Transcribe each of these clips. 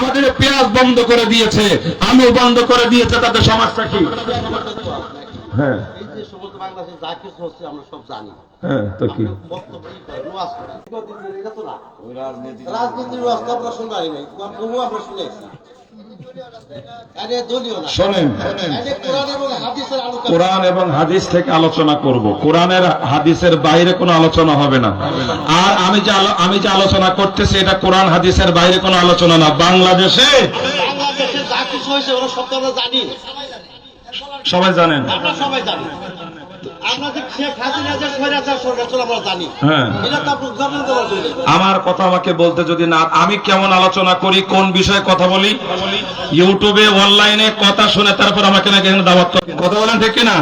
আমাদের পেঁয়াজ বন্ধ করে দিয়েছে আলু বন্ধ করে দিয়েছে তাদের সমস্যা কি হ্যাঁ এই যে সমস্ত যা কিছু হচ্ছে আমরা সব জানি হ্যাঁ তো কি বক্তব্য কি করে? রোয়াজ করে। এটা তো না। রাজনীতির শুনাই নাই তবু আমরা শুনেছি শোনেন। কোরআন এবং হাদিসের আলোচনা। কোরআন এবং হাদিস থেকে আলোচনা করব। কোরআনের হাদিসের বাইরে কোনো আলোচনা হবে না। আর আমি যে আমি যে আলোচনা করতেছি এটা কোরআন হাদিসের বাইরে কোনো আলোচনা না। বাংলাদেশে? বাংলাদেশে যা কিছু হয়েছে ওরা সব জানি। সবাই জানেন। সবাই জানি। আমরা হ্যাঁ। আমার কথা আমাকে বলতে যদি না আমি কেমন আলোচনা করি কোন বিষয়ে কথা বলি? ইউটিউবে অনলাইনে কথা শুনে তারপর আমাকে নাকি এখানে দাওয়াত কথা বলেন ঠিক না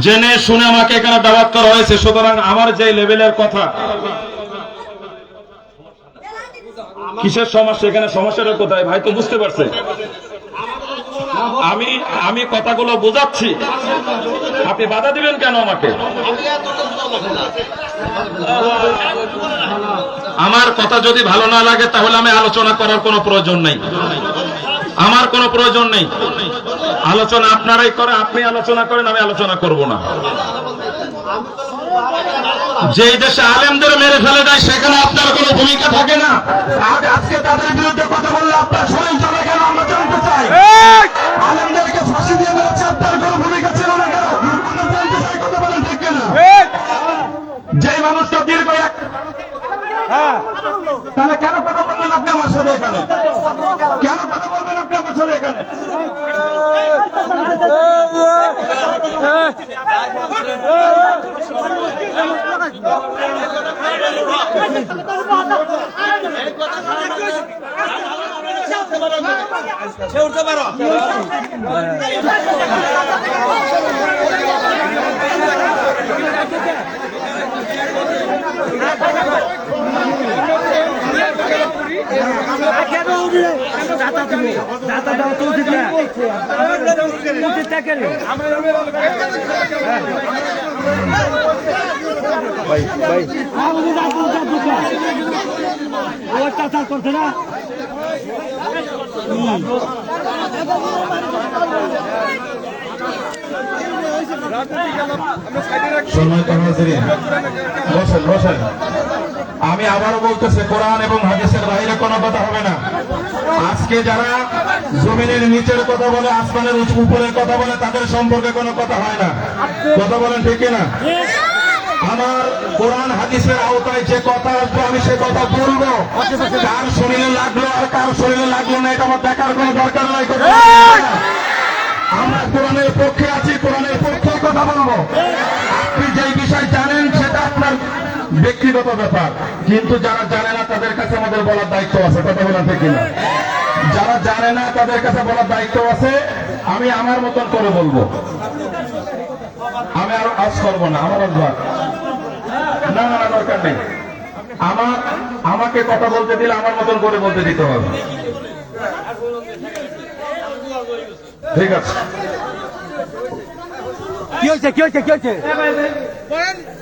জেনে শুনে আমাকে এখানে দাওয়াত করা হয়েছে। সুতরাং আমার যে লেভেলের কথা কিসের সমস্যা? এখানে সমস্যাটা কোথায়? ভাই তো বুঝতে পারছে। আমি আমি কথাগুলো বোঝাচ্ছি। আপনি বাধা দিবেন কেন আমাকে? আমার কথা যদি ভালো না লাগে, তাহলে আমি আলোচনা করার কোনো প্রয়োজন নেই। আমার কোনো প্রয়োজন নেই। আলোচনা আপনারাই করে, আপনি আলোচনা করেন, আমি আলোচনা করব না। যেই দেশে আলেমদের মেরে ফেলে দেয়, সেখানে আপনার কোনো ভূমিকা থাকে না। আজকে তাদের বিরুদ্ধে কথা বললে আপনার শরীর চলে কেন? আমরা আমার এখানে কেন? কথা বলবেন আপনি আমার সাথে এখানে করছে না? সম্মানিত হাজিরিন, বসেন বসেন। আমি আবারও বলতেছি, কোরআন এবং হাদিসের বাইরে কোনো কথা হবে না। আজকে যারা জমিনের নিচের কথা বলে, আসমানের উপরের কথা বলে, তাদের সম্পর্কে কোনো কথা হয় না। কথা বলেন ঠিক না আমার কোরআন হাদিসের আওতায় যে কথা আসবে, আমি সে কথা বলব। কার শরীরে লাগল আর কার শরীরে লাগল না, এটা আমার দেখার কোনো দরকার নাই আমরা কোরআনের পক্ষে আছি, কোরআনের পক্ষে কথা বলব। ব্যক্তিগত ব্যাপার। কিন্তু যারা জানে না তাদের কাছে আমাদের বলার দায়িত্ব আছে কথা বলা ঠিক না যারা জানে না তাদের কাছে বলার দায়িত্ব আছে আমি আমার মতন করে বলব। আমি আর আজ করব না আমার অভ্যাস না না না, দরকার নেই। আমার আমাকে কথা বলতে দিলে আমার মতন করে বলতে দিতে হবে। ঠিক আছে। কি হয়েছে কি হয়েছে কি হয়েছে?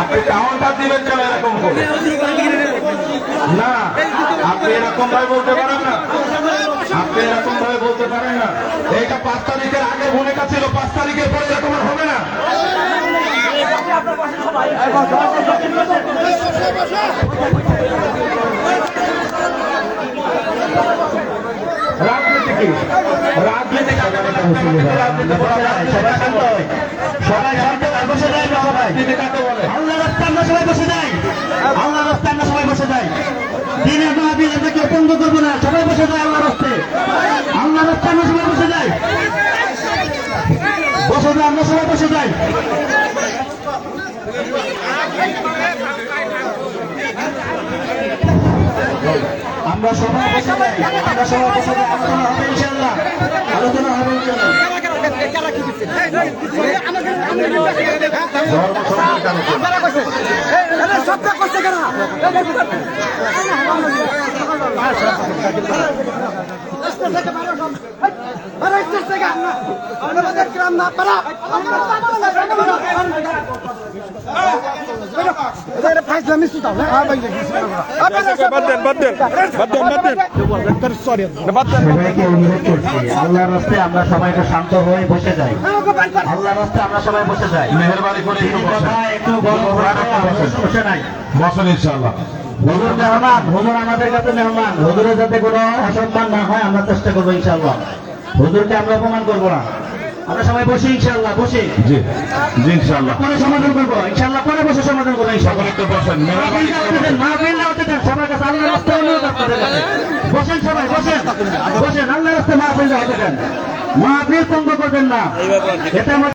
আপনি কাউন্টার দিবেন কেন এরকম না, আপনি এরকম ভাবে বলতে পারেন না। আপনি এরকম ভাবে বলতে পারেন না। এইটা পাঁচ তারিখের আগে ভূমিকা ছিল পাঁচ তারিখের পরে এরকম হবে না। রাজনীতি কি রাজনীতি সবাই বসে যায়। সবাই আল্লাহ সবাই বসে যাই দিনের আমরা কেউ বন্ধ করব না সবাই বসে যায়। আল্লাহ রাস্তায় আমরা সবাই বসে যাই বসে আমরা সবাই বসে যাই আমরা সবাই বসে আমরা সবাই বসে আলোচনা হবে ইনশাল্লাহ আলোচনা হবে ইনশাল্লাহ আল্লাহর রাস্তায় আমরা সবাই শান্ত হয়ে বসে যাই। আল্লাহর রাস্তায় আমরা সবাই বসে যাই মেহরবানি করে একটু বসে নাই বসেন ইনশাআল্লাহ হুজুর মেহমান হুজুর আমাদের কাছে মেহমান হুজুরের যাতে কোনো অসম্মান না হয় আমরা চেষ্টা করব ইনশাল্লাহ হুজুরকে আমরা অপমান করব না। আমরা সবাই বসি ইনশাল্লাহ বসি। জি জি ইনশাআল্লাহ। পরে সমাধান করব ইনশাল্লাহ পরে বসে সমাধান করব ইনশাল্লাহ সকলে একটু বসেন মেহরবানি না মাহফিল না হতে দেন সবার কাছে আল্লাহ রাস্তা অনুরোধ আপনাদের কাছে। বসেন সবাই বসেন বসেন আল্লাহ রাস্তা মাহফিল হতে দেন। মাহফিল পঙ্গ করবেন না। এটা